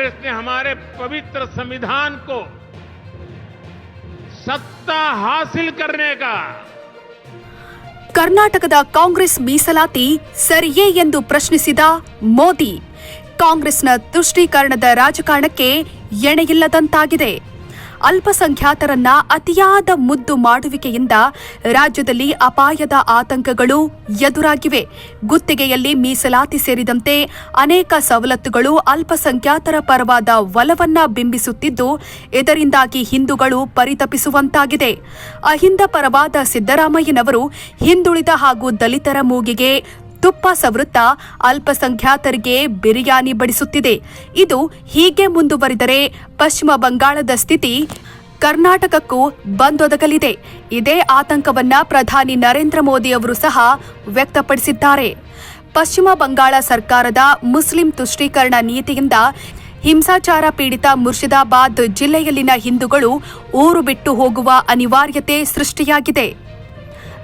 कांग्रेस ने हमारे पवित्र संविधान को सत्ता हासिल करने का ಕರ್ನಾಟಕದ ಕಾಂಗ್ರೆಸ್ ಮೀಸಲಾತಿ ಸರಿಯೇ ಎಂದು ಪ್ರಶ್ನಿಸಿದ ಮೋದಿ ಕಾಂಗ್ರೆಸ್ನ ತುಷ್ಟೀಕರಣದ ರಾಜಕಾರಣಕ್ಕೆ ಎಣೆಯಿಲ್ಲದಂತಾಗಿದೆ ಅಲ್ಪಸಂಖ್ಯಾತರನ್ನ ಅತಿಯಾದ ಮುದ್ದು ಮಾಡುವಿಕೆಯಿಂದ ರಾಜ್ಯದಲ್ಲಿ ಅಪಾಯದ ಆತಂಕಗಳು ಎದುರಾಗಿವೆ. ಗುತ್ತಿಗೆಯಲ್ಲಿ ಮೀಸಲಾತಿ ಸೇರಿದಂತೆ ಅನೇಕ ಸವಲತ್ತುಗಳು ಅಲ್ಪಸಂಖ್ಯಾತರ ಪರವಾದ ಒಲವನ್ನ ಬಿಂಬಿಸುತ್ತಿದ್ದು, ಇದರಿಂದಾಗಿ ಹಿಂದೂಗಳು ಪರಿತಪಿಸುವಂತಾಗಿದೆ. ಅಹಿಂದ ಪರವಾದ ಸಿದ್ದರಾಮಯ್ಯನವರು ಹಿಂದುಳಿದ ಹಾಗೂ ದಲಿತರ ಮೂಗಿಗೆ ತುಪ್ಪ ಸವೃತ್ತ ಅಲ್ಪಸಂಖ್ಯಾತರಿಗೆ ಬಿರಿಯಾನಿ ಬಡಿಸುತ್ತಿದೆ. ಇದು ಹೀಗೆ ಮುಂದುವರಿದರೆ ಪಶ್ಚಿಮ ಬಂಗಾಳದ ಸ್ಥಿತಿ ಕರ್ನಾಟಕಕ್ಕೂ ಬಂದೊದಗಲಿದೆ. ಇದೇ ಆತಂಕವನ್ನ ಪ್ರಧಾನಿ ನರೇಂದ್ರ ಮೋದಿ ಅವರು ಸಹ ವ್ಯಕ್ತಪಡಿಸಿದ್ದಾರೆ. ಪಶ್ಚಿಮ ಬಂಗಾಳ ಸರ್ಕಾರದ ಮುಸ್ಲಿಂ ತುಷ್ಟೀಕರಣ ನೀತಿಯಿಂದ ಹಿಂಸಾಚಾರ ಪೀಡಿತ ಮುರ್ಷಿದಾಬಾದ್ ಜಿಲ್ಲೆಯಲ್ಲಿನ ಹಿಂದೂಗಳು ಊರು ಬಿಟ್ಟು ಹೋಗುವ ಅನಿವಾರ್ಯತೆ ಸೃಷ್ಟಿಯಾಗಿದೆ.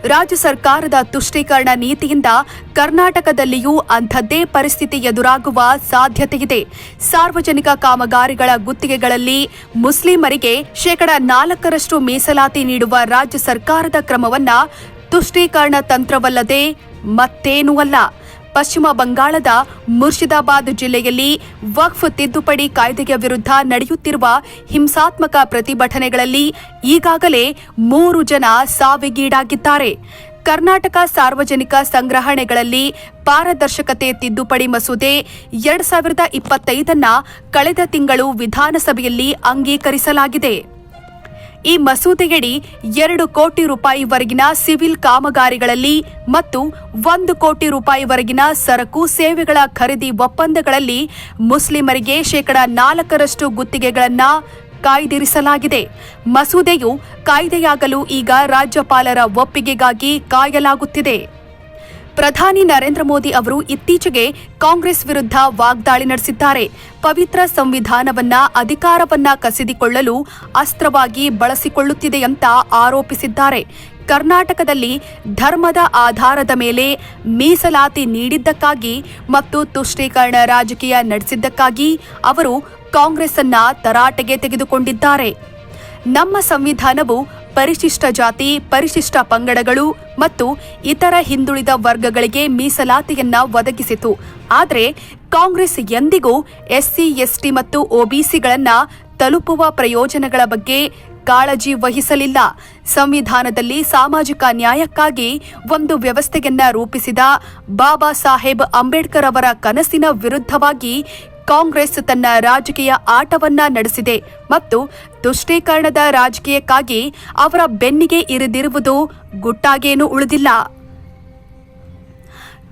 ರಾಜ್ಯ ಸರ್ಕಾರದ ತುಷ್ಟೀಕರಣ ನೀತಿಯಿಂದ ಕರ್ನಾಟಕದಲ್ಲಿಯೂ ಅಂಥದ್ದೇ ಪರಿಸ್ಥಿತಿ ಎದುರಾಗುವ ಸಾಧ್ಯತೆಯಿದೆ. ಸಾರ್ವಜನಿಕ ಕಾಮಗಾರಿಗಳ ಗುತ್ತಿಗೆಗಳಲ್ಲಿ ಮುಸ್ಲಿಮರಿಗೆ ಶೇಕಡ ನಾಲ್ಕರಷ್ಟು ಮೀಸಲಾತಿ ನೀಡುವ ರಾಜ್ಯ ಸರ್ಕಾರದ ಕ್ರಮವನ್ನ ತುಷ್ಟೀಕರಣ ತಂತ್ರವಲ್ಲದೆ ಮತ್ತೇನೂ ಅಲ್ಲ. ಪಶ್ಚಿಮ ಬಂಗಾಳದ ಮುರ್ಷಿದಾಬಾದ್ ಜಿಲ್ಲೆಯಲ್ಲಿ ವಕ್ಫ್ ತಿದ್ದುಪಡಿ ಕಾಯ್ದೆಯ ವಿರುದ್ಧ ನಡೆಯುತ್ತಿರುವ ಹಿಂಸಾತ್ಮಕ ಪ್ರತಿಭಟನೆಗಳಲ್ಲಿ ಈಗಾಗಲೇ ಮೂರು ಜನ ಸಾವಿಗೀಡಾಗಿದ್ದಾರೆ. ಕರ್ನಾಟಕ ಸಾರ್ವಜನಿಕ ಸಂಗ್ರಹಣೆಗಳಲ್ಲಿ ಪಾರದರ್ಶಕತೆ ತಿದ್ದುಪಡಿ ಮಸೂದೆ ಎರಡ್ ಸಾವಿರದ ಇಪ್ಪತ್ತೈದನ್ನ ಕಳೆದ ತಿಂಗಳು ವಿಧಾನಸಭೆಯಲ್ಲಿ ಅಂಗೀಕರಿಸಲಾಗಿದೆ. ಈ ಮಸೂದೆಯಡಿ ಎರಡು ಕೋಟಿ ರೂಪಾಯಿವರೆಗಿನ ಸಿವಿಲ್ ಕಾಮಗಾರಿಗಳಲ್ಲಿ ಮತ್ತು ಒಂದು ಕೋಟಿ ರೂಪಾಯಿವರೆಗಿನ ಸರಕು ಸೇವೆಗಳ ಖರೀದಿ ಒಪ್ಪಂದಗಳಲ್ಲಿ ಮುಸ್ಲಿಮರಿಗೆ ಶೇಕಡ ನಾಲ್ಕರಷ್ಟು ಗುತ್ತಿಗೆಗಳನ್ನು ಕಾಯ್ದಿರಿಸಲಾಗಿದೆ. ಮಸೂದೆಯು ಕಾಯ್ದೆಯಾಗಲು ಈಗ ರಾಜ್ಯಪಾಲರ ಒಪ್ಪಿಗೆಗಾಗಿ ಕಾಯಲಾಗುತ್ತಿದೆ. ಪ್ರಧಾನಿ ನರೇಂದ್ರ ಮೋದಿ ಅವರು ಇತ್ತೀಚೆಗೆ ಕಾಂಗ್ರೆಸ್ ವಿರುದ್ಧ ವಾಗ್ದಾಳಿ ನಡೆಸಿದ್ದಾರೆ. ಪವಿತ್ರ ಸಂವಿಧಾನವನ್ನ ಅಧಿಕಾರವನ್ನ ಕಸಿದುಕೊಳ್ಳಲು ಅಸ್ತ್ರವಾಗಿ ಬಳಸಿಕೊಳ್ಳುತ್ತಿದೆ ಅಂತ ಆರೋಪಿಸಿದ್ದಾರೆ. ಕರ್ನಾಟಕದಲ್ಲಿ ಧರ್ಮದ ಆಧಾರದ ಮೇಲೆ ಮೀಸಲಾತಿ ನೀಡಿದ್ದಕ್ಕಾಗಿ ಮತ್ತು ತುಷ್ಟೀಕರಣ ರಾಜಕೀಯ ನಡೆಸಿದ್ದಕ್ಕಾಗಿ ಅವರು ಕಾಂಗ್ರೆಸ್ ಅನ್ನ ತರಾಟೆಗೆ ತೆಗೆದುಕೊಂಡಿದ್ದಾರೆ. ನಮ್ಮ ಸಂವಿಧಾನವು ಪರಿಶಿಷ್ಟ ಜಾತಿ, ಪರಿಶಿಷ್ಟ ಪಂಗಡಗಳು ಮತ್ತು ಇತರ ಹಿಂದುಳಿದ ವರ್ಗಗಳಿಗೆ ಮೀಸಲಾತಿಯನ್ನ ಒದಗಿಸಿತು. ಆದರೆ ಕಾಂಗ್ರೆಸ್ ಎಂದಿಗೂ ಎಸ್ಸಿ, ಎಸ್ಟಿ ಮತ್ತು ಒಬಿಸಿಗಳನ್ನ ತಲುಪುವ ಪ್ರಯೋಜನಗಳ ಬಗ್ಗೆ ಕಾಳಜಿ ವಹಿಸಲಿಲ್ಲ. ಸಂವಿಧಾನದಲ್ಲಿ ಸಾಮಾಜಿಕ ನ್ಯಾಯಕ್ಕಾಗಿ ಒಂದು ವ್ಯವಸ್ಥೆಯನ್ನ ರೂಪಿಸಿದ ಬಾಬಾ ಸಾಹೇಬ್ ಅಂಬೇಡ್ಕರ್ ಅವರ ಕನಸಿನ ವಿರುದ್ಧವಾಗಿ ಕಾಂಗ್ರೆಸ್ ತನ್ನ ರಾಜಕೀಯ ಆಟವನ್ನ ನಡೆಸಿದೆ ಮತ್ತು ತುಷ್ಟೀಕರಣದ ರಾಜಕೀಯಕ್ಕಾಗಿ ಅವರ ಬೆನ್ನಿಗೆ ಇರಿದಿರುವುದು ಗುಟ್ಟಾಗೇನೂ ಉಳಿದಿಲ್ಲ.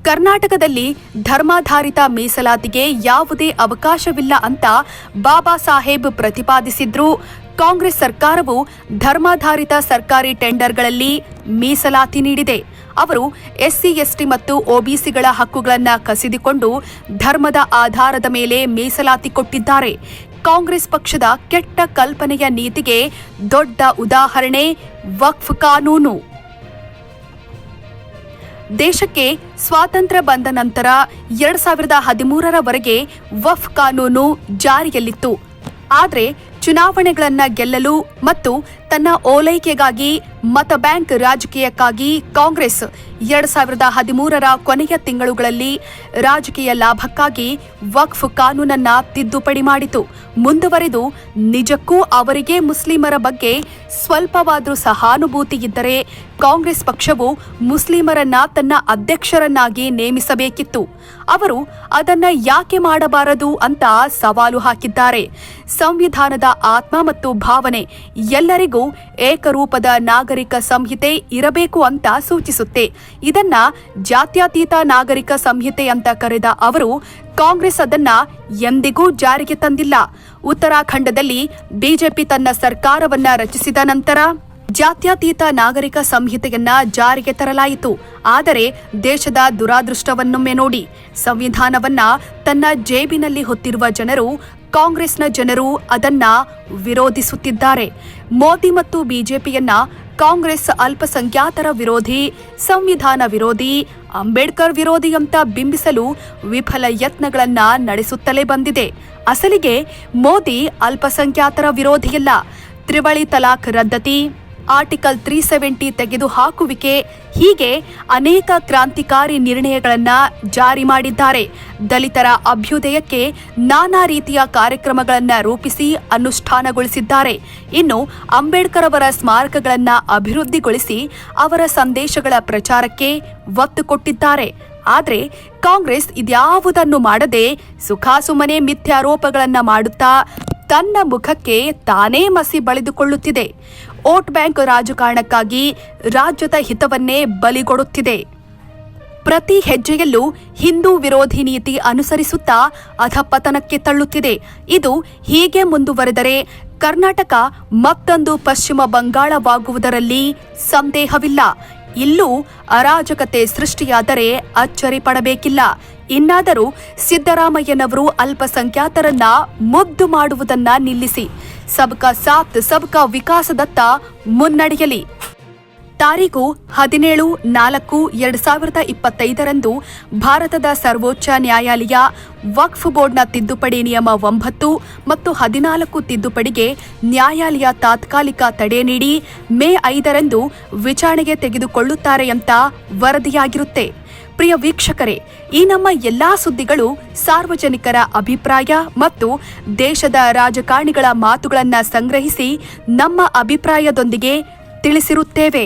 ಕರ್ನಾಟಕದಲ್ಲಿ ಧರ್ಮಾಧಾರಿತ ಮೀಸಲಾತಿಗೆ ಯಾವುದೇ ಅವಕಾಶವಿಲ್ಲ ಅಂತ ಬಾಬಾ ಸಾಹೇಬ್ ಪ್ರತಿಪಾದಿಸಿದ್ರು. ಕಾಂಗ್ರೆಸ್ ಸರ್ಕಾರವು ಧರ್ಮಾಧಾರಿತ ಸರ್ಕಾರಿ ಟೆಂಡರ್ಗಳಲ್ಲಿ ಮೀಸಲಾತಿ ನೀಡಿದೆ. ಅವರು ಎಸ್ಸಿ, ಎಸ್ಟಿ ಮತ್ತು ಒಬಿಸಿಗಳ ಹಕ್ಕುಗಳನ್ನು ಕಸಿದುಕೊಂಡು ಧರ್ಮದ ಆಧಾರದ ಮೇಲೆ ಮೀಸಲಾತಿ ಕೊಟ್ಟಿದ್ದಾರೆ. ಕಾಂಗ್ರೆಸ್ ಪಕ್ಷದ ಕೆಟ್ಟ ಕಲ್ಪನೆಯ ನೀತಿಗೆ ದೊಡ್ಡ ಉದಾಹರಣೆ ವಕ್ಫ್ ಕಾನೂನು. ದೇಶಕ್ಕೆ ಸ್ವಾತಂತ್ರ್ಯ ಬಂದ ನಂತರ ಎರಡ್ ಸಾವಿರದ ಹದಿಮೂರರವರೆಗೆ ವಫ್ ಕಾನೂನು ಜಾರಿಯಲ್ಲಿತ್ತು. ಆದರೆ ಚುನಾವಣೆಗಳನ್ನು ಗೆಲ್ಲಲು ಮತ್ತು ತನ್ನ ಓಲೈಕೆಗಾಗಿ ಮತ ಬ್ಯಾಂಕ್ ರಾಜಕೀಯಕ್ಕಾಗಿ ಕಾಂಗ್ರೆಸ್ ಎರಡ್ ಸಾವಿರದ ಹದಿಮೂರರ ಕೊನೆಯ ತಿಂಗಳುಗಳಲ್ಲಿ ರಾಜಕೀಯ ಲಾಭಕ್ಕಾಗಿ ವಕ್ಫ್ ಕಾನೂನನ್ನ ತಿದ್ದುಪಡಿ ಮಾಡಿತು. ಮುಂದುವರೆದು ನಿಜಕ್ಕೂ ಅವರಿಗೆ ಮುಸ್ಲಿಮರ ಬಗ್ಗೆ ಸ್ವಲ್ಪವಾದರೂ ಸಹಾನುಭೂತಿ ಇದ್ದರೆ ಕಾಂಗ್ರೆಸ್ ಪಕ್ಷವು ಮುಸ್ಲಿಮರನ್ನ ತನ್ನ ಅಧ್ಯಕ್ಷರನ್ನಾಗಿ ನೇಮಿಸಬೇಕಿತ್ತು. ಅವರು ಅದನ್ನ ಯಾಕೆ ಮಾಡಬಾರದು ಅಂತ ಸವಾಲು ಹಾಕಿದ್ದಾರೆ. ಸಂವಿಧಾನದ ಆತ್ಮ ಮತ್ತು ಭಾವನೆ ಎಲ್ಲರಿಗೂ ಏಕರೂಪದ ನಾಗರಿಕ ಸಂಹಿತೆ ಇರಬೇಕು ಅಂತ ಸೂಚಿಸುತ್ತೆ. ಇದನ್ನ ಜಾತ್ಯತೀತ ನಾಗರಿಕ ಸಂಹಿತೆ ಅಂತ ಕರೆದ ಅವರು, ಕಾಂಗ್ರೆಸ್ ಅದನ್ನ ಎಂದಿಗೂ ಜಾರಿಗೆ ತಂದಿಲ್ಲ. ಉತ್ತರಾಖಂಡದಲ್ಲಿ ಬಿಜೆಪಿ ತನ್ನ ಸರ್ಕಾರವನ್ನ ರಚಿಸಿದ ನಂತರ ಜಾತ್ಯತೀತ ನಾಗರಿಕ ಸಂಹಿತೆಯನ್ನ ಜಾರಿಗೆ ತರಲಾಯಿತು. ಆದರೆ ದೇಶದ ದುರಾದೃಷ್ಟವನ್ನೊಮ್ಮೆ ನೋಡಿ, ಸಂವಿಧಾನವನ್ನ ತನ್ನ ಜೇಬಿನಲ್ಲಿ ಹೊತ್ತಿರುವ ಜನರು, ಕಾಂಗ್ರೆಸ್ನ ಜನರು ಅದನ್ನ ವಿರೋಧಿಸುತ್ತಿದ್ದಾರೆ. ಮೋದಿ ಮತ್ತು ಬಿಜೆಪಿಯನ್ನ ಕಾಂಗ್ರೆಸ್ ಅಲ್ಪಸಂಖ್ಯಾತರ ವಿರೋಧಿ, ಸಂವಿಧಾನ ವಿರೋಧಿ, ಅಂಬೇಡ್ಕರ್ ವಿರೋಧಿ ಅಂತ ಬಿಂಬಿಸಲು ವಿಫಲ ಯತ್ನಗಳನ್ನ ನಡೆಸುತ್ತಲೇ ಬಂದಿದೆ. ಅಸಲಿಗೆ ಮೋದಿ ಅಲ್ಪಸಂಖ್ಯಾತರ ವಿರೋಧಿಯಲ್ಲ. ತ್ರಿವಳಿ ತಲಾಖ್ ರದ್ದತಿ. ಆರ್ಟಿಕಲ್ ತ್ರೀ ಸೆವೆಂಟಿ ತೆಗೆದುಹಾಕುವಿಕೆ ಹೀಗೆ ಅನೇಕ ಕ್ರಾಂತಿಕಾರಿ ನಿರ್ಣಯಗಳನ್ನು ಜಾರಿ ಮಾಡಿದ್ದಾರೆ. ದಲಿತರ ಅಭ್ಯುದಯಕ್ಕೆ ನಾನಾ ರೀತಿಯ ಕಾರ್ಯಕ್ರಮಗಳನ್ನು ರೂಪಿಸಿ ಅನುಷ್ಠಾನಗೊಳಿಸಿದ್ದಾರೆ. ಇನ್ನು ಅಂಬೇಡ್ಕರ್ ಅವರ ಸ್ಮಾರಕಗಳನ್ನು ಅಭಿವೃದ್ಧಿಗೊಳಿಸಿ ಅವರ ಸಂದೇಶಗಳ ಪ್ರಚಾರಕ್ಕೆ ಒತ್ತು ಕೊಟ್ಟಿದ್ದಾರೆ. ಆದರೆ ಕಾಂಗ್ರೆಸ್ ಇದ್ಯಾವುದನ್ನು ಮಾಡದೆ ಸುಖಾಸುಮನೆ ಮಿಥ್ಯಾರೋಪಗಳನ್ನು ಮಾಡುತ್ತಾ ತನ್ನ ಮುಖಕ್ಕೆ ತಾನೇ ಮಸಿ ಬಳಿದುಕೊಳ್ಳುತ್ತಿದೆ. ವೋಟ್ ಬ್ಯಾಂಕ್ ರಾಜಕಾರಣಕ್ಕಾಗಿ ರಾಜ್ಯದ ಹಿತವನ್ನೇ ಬಲಿಗೊಡುತ್ತಿದೆ. ಪ್ರತಿ ಹೆಜ್ಜೆಯಲ್ಲೂ ಹಿಂದೂ ವಿರೋಧಿ ನೀತಿ ಅನುಸರಿಸುತ್ತಾ ಅಧಪತನಕ್ಕೆ ತಳ್ಳುತ್ತಿದೆ. ಇದು ಹೀಗೆ ಮುಂದುವರೆದರೆ ಕರ್ನಾಟಕ ಮತ್ತೊಂದು ಪಶ್ಚಿಮ ಬಂಗಾಳವಾಗುವುದರಲ್ಲಿ ಸಂದೇಹವಿಲ್ಲ. ಇಲ್ಲೂ ಅರಾಜಕತೆ ಸೃಷ್ಟಿಯಾದರೆ ಅಚ್ಚರಿ ಪಡಬೇಕಿಲ್ಲ. ಇನ್ನಾದರೂ ಸಿದ್ದರಾಮಯ್ಯನವರು ಅಲ್ಪಸಂಖ್ಯಾತರನ್ನ ಮುದ್ದು ಮಾಡುವುದನ್ನ ನಿಲ್ಲಿಸಿ. ಸಬ್ಕಾ ಸಾಥ್ ಸಬ್ಕಾ ವಿಕಾಸದತ್ತ ಮುನ್ನಡೆಯಲಿ. ತಾರೀಕು ಹದಿನೇಳು, ನಾಲ್ಕು, ಎರಡ್ ಸಾವಿರದ ಇಪ್ಪತ್ತೈದರಂದು ಭಾರತದ ಸರ್ವೋಚ್ಚ ನ್ಯಾಯಾಲಯ ವಕ್ಫ್ ಬೋರ್ಡ್ನ ತಿದ್ದುಪಡಿ ನಿಯಮ ಒಂಬತ್ತು ಮತ್ತು ಹದಿನಾಲ್ಕು ತಿದ್ದುಪಡಿಗೆ ನ್ಯಾಯಾಲಯ ತಾತ್ಕಾಲಿಕ ತಡೆ ನೀಡಿ ಮೇ ಐದರಂದು ವಿಚಾರಣೆಗೆ ತೆಗೆದುಕೊಳ್ಳುತ್ತಾರೆ ಅಂತ ವರದಿಯಾಗಿರುತ್ತೆ. ಪ್ರಿಯ ವೀಕ್ಷಕರೇ, ಈ ನಮ್ಮ ಎಲ್ಲಾ ಸುದ್ದಿಗಳು ಸಾರ್ವಜನಿಕರ ಅಭಿಪ್ರಾಯ ಮತ್ತು ದೇಶದ ರಾಜಕಾರಣಿಗಳ ಮಾತುಗಳನ್ನು ಸಂಗ್ರಹಿಸಿ ನಮ್ಮ ಅಭಿಪ್ರಾಯದೊಂದಿಗೆ ತಿಳಿಸಿರುತ್ತೇವೆ.